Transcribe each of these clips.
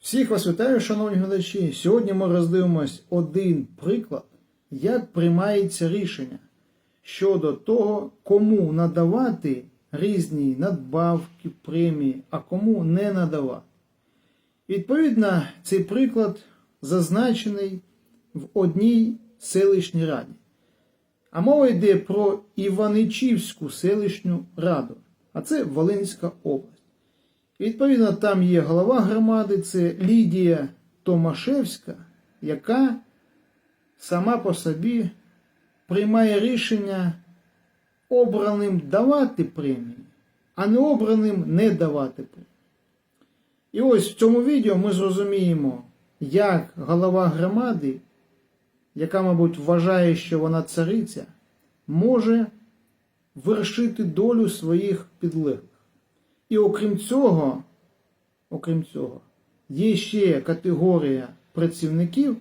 Всіх вас вітаю, шановні глядачі. Сьогодні ми роздивимось один приклад, як приймається рішення щодо того, кому надавати різні надбавки, премії, а кому не надавати. Відповідно, цей приклад зазначений в одній селищній раді. А мова йде про Іваничівську селищну раду, а це Волинська область. Відповідно, там є голова громади, це Лідія Томашевська, яка сама по собі приймає рішення обраним давати премії, а не обраним не давати премії. І ось в цьому відео ми зрозуміємо, як голова громади, яка, мабуть, вважає, що вона цариця, може вершити долю своїх підлеглих. І окрім цього, окрім цього, є ще категорія працівників,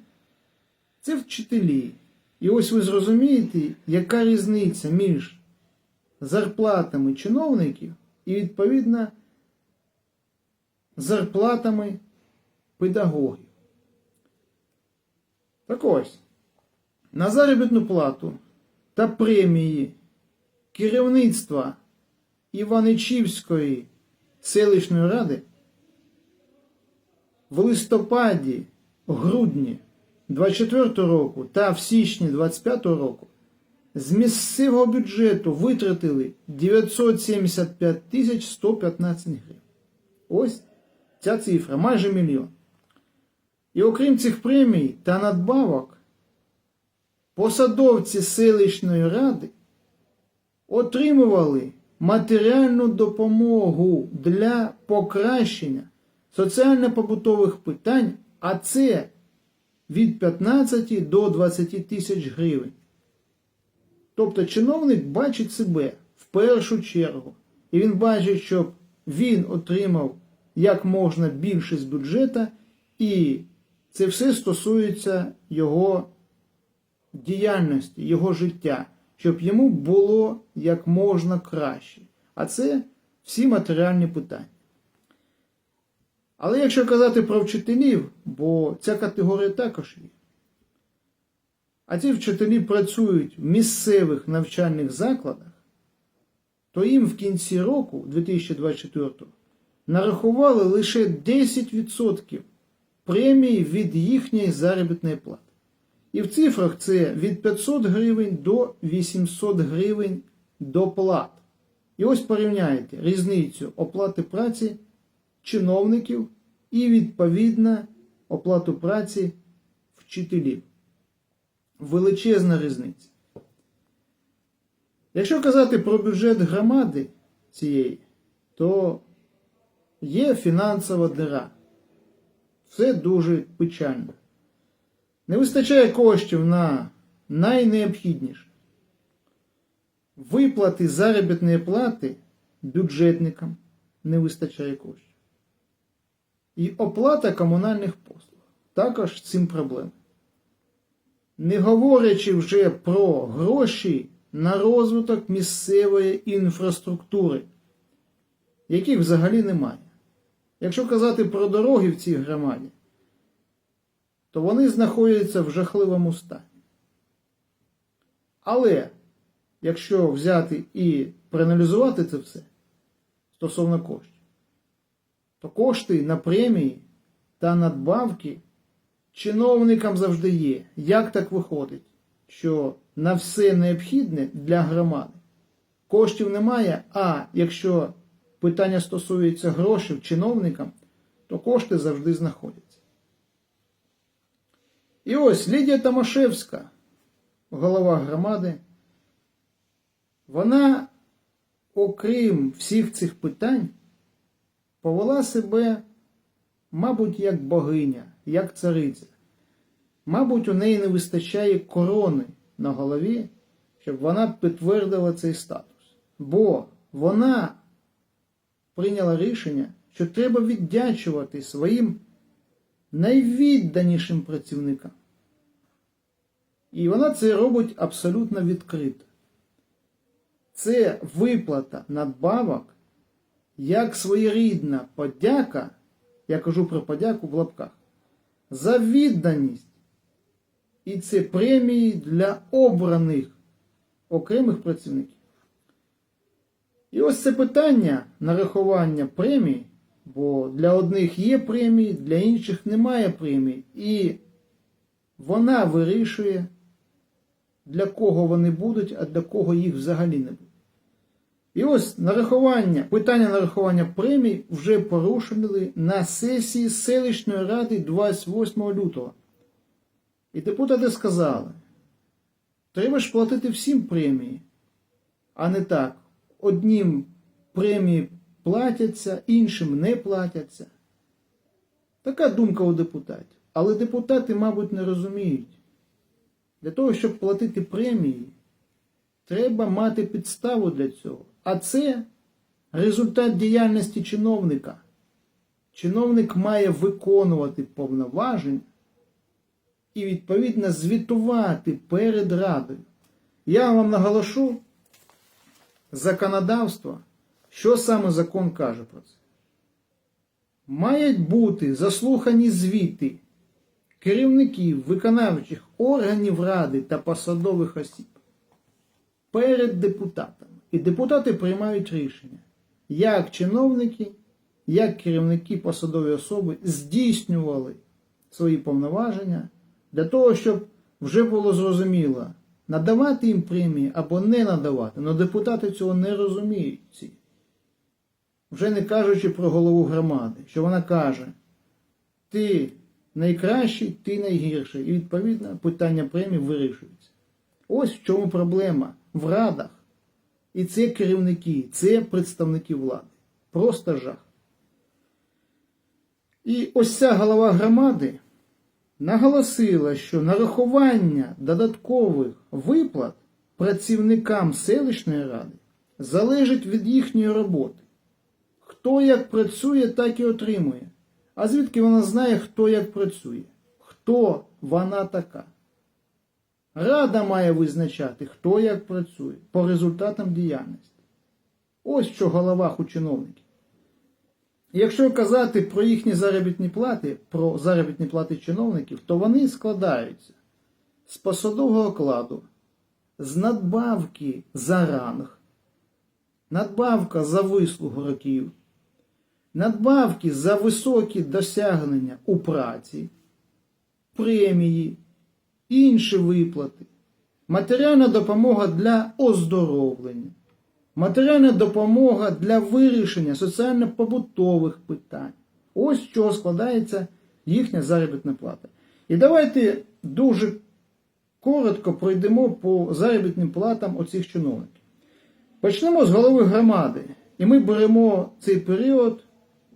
це вчителі. І ось ви зрозумієте, яка різниця між зарплатами чиновників і, відповідно, зарплатами педагогів. Так ось, на заробітну плату та премії керівництва Іваничівської селищної ради в листопаді, грудні 24 року та в січні 25 року з місцевого бюджету витратили 975 тисяч 115 гривень. Ось ця цифра, майже мільйон. І окрім цих премій та надбавок, посадовці селищної ради отримували матеріальну допомогу для покращення соціально-побутових питань, а це від 15 до 20 тисяч гривень. Тобто чиновник бачить себе в першу чергу, і він бачить, щоб він отримав як можна більше з бюджета, і це все стосується його діяльності, його життя щоб йому було як можна краще. А це всі матеріальні питання. Але якщо казати про вчителів, бо ця категорія також є. А ці вчителі працюють в місцевих навчальних закладах, то їм в кінці року 2024 нарахували лише 10% премії від їхньої заробітної плати. І в цифрах це від 500 гривень до 800 гривень доплат. І ось порівняйте різницю оплати праці чиновників і відповідно оплату праці вчителів. Величезна різниця. Якщо казати про бюджет громади цієї, то є фінансова дира. Все дуже печально. Не вистачає коштів на найнеобхідніше. Виплати заробітної плати бюджетникам не вистачає коштів. І оплата комунальних послуг також цим проблема. Не говорячи вже про гроші на розвиток місцевої інфраструктури, яких взагалі немає. Якщо казати про дороги в цій громаді, то вони знаходяться в жахливому стані. Але якщо взяти і проаналізувати це все стосовно коштів, то кошти на премії та надбавки чиновникам завжди є. Як так виходить, що на все необхідне для громади коштів немає, а якщо питання стосується грошей чиновникам, то кошти завжди знаходяться. І ось Лідія Томашевська, голова громади, вона, окрім всіх цих питань, повела себе, мабуть, як богиня, як цариця. Мабуть, у неї не вистачає корони на голові, щоб вона підтвердила цей статус. Бо вона прийняла рішення, що треба віддячувати своїм найвідданішим працівникам. І вона це робить абсолютно відкрито. Це виплата надбавок як своєрідна подяка Я кажу про подяку в лапках. За відданість. І це премії для обраних окремих працівників. І ось це питання нарахування премій, бо для одних є премії, для інших немає премій. І вона вирішує, для кого вони будуть, а для кого їх взагалі не буде. І ось нарахування, питання нарахування премій вже порушили на сесії селищної ради 28 лютого. І депутати сказали, треба ж платити всім премії, а не так. Однім премії платяться, іншим не платяться. Така думка у депутатів. Але депутати, мабуть, не розуміють. Для того, щоб платити премії, треба мати підставу для цього. А це результат діяльності чиновника. Чиновник має виконувати повноваження і, відповідно, звітувати перед радою. Я вам наголошу законодавство, що саме закон каже про це. Мають бути заслухані звіти керівників виконавчих органів ради та посадових осіб перед депутатами. І депутати приймають рішення, як чиновники, як керівники посадові особи здійснювали свої повноваження для того, щоб вже було зрозуміло, надавати їм премії або не надавати. Але депутати цього не розуміють. Вже не кажучи про голову громади, що вона каже, ти найкращий, ти найгірший. І відповідно питання премії вирішується. Ось в чому проблема в радах. І це керівники, це представники влади. Просто жах. І ось ця голова громади наголосила, що нарахування додаткових виплат працівникам селищної ради залежить від їхньої роботи. Хто як працює, так і отримує. А звідки вона знає, хто як працює? Хто вона така? Рада має визначати, хто як працює по результатам діяльності. Ось що в головах у чиновників. Якщо казати про їхні заробітні плати, про заробітні плати чиновників, то вони складаються з посадового окладу, з надбавки за ранг, надбавка за вислугу років, надбавки за високі досягнення у праці, премії, інші виплати, матеріальна допомога для оздоровлення, матеріальна допомога для вирішення соціально-побутових питань. Ось з чого складається їхня заробітна плата. І давайте дуже коротко пройдемо по заробітним платам оцих чиновників. Почнемо з голови громади. І ми беремо цей період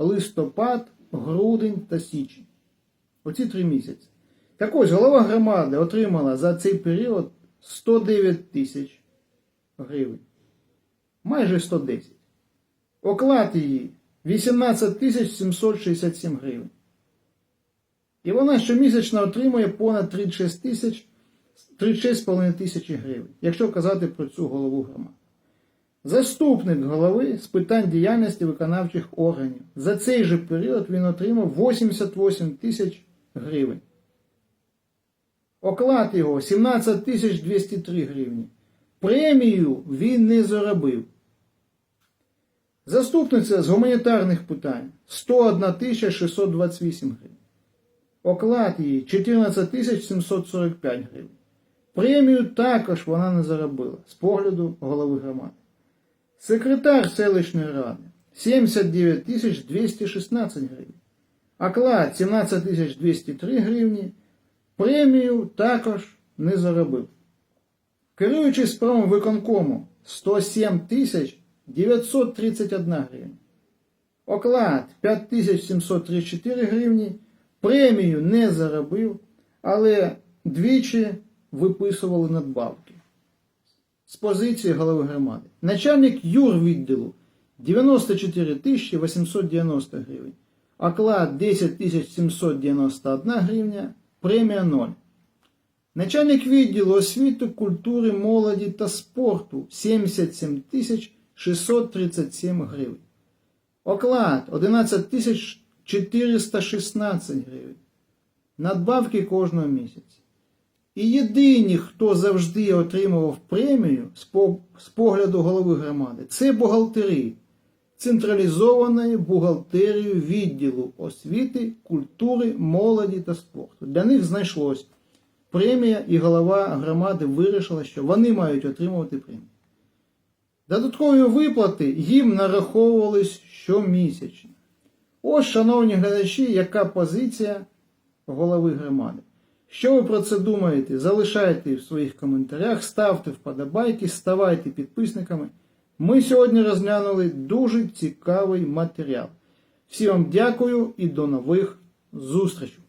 листопад, грудень та січень. Оці три місяці. Так ось голова громади отримала за цей період 109 тисяч гривень. Майже 110. Оклад її 18 тисяч 767 гривень. І вона щомісячно отримує понад 36 тисяч 36,5 тисячі гривень, якщо казати про цю голову громади. Заступник голови з питань діяльності виконавчих органів. За цей же період він отримав 88 тисяч гривень. Оклад його 17 тисяч 203 гривні. Премію він не заробив. Заступниця з гуманітарних питань 101 тисяча 628 гривень. Оклад її 14 тисяч 745 гривень. Премію також вона не заробила з погляду голови громади. Секретар селищної ради 79 тисяч 216 гривень. Оклад 17 тисяч 203 гривні. Премію також не заробив. Керуючий справом виконкому 107 тисяч 931 гривня. Оклад 5734 гривні. Премію не заробив, але двічі виписували надбавки. З позиції голови громади. Начальник юрвідділу 94 890 гривень. Оклад 10 791 гривня. Премія 0. Начальник відділу освіти, культури, молоді та спорту 77 637 гривень. Оклад 11 416 гривень. Надбавки кожного місяця. І єдині, хто завжди отримував премію з погляду голови громади, це бухгалтери централізованої бухгалтерії відділу освіти, культури, молоді та спорту. Для них знайшлось премія, і голова громади вирішила, що вони мають отримувати премію. Додаткові виплати їм нараховувались щомісячно. Ось, шановні глядачі, яка позиція голови громади. Що ви про це думаєте? Залишайте в своїх коментарях, ставте вподобайки, ставайте підписниками. Ми сьогодні розглянули дуже цікавий матеріал. Всім вам дякую і до нових зустрічей!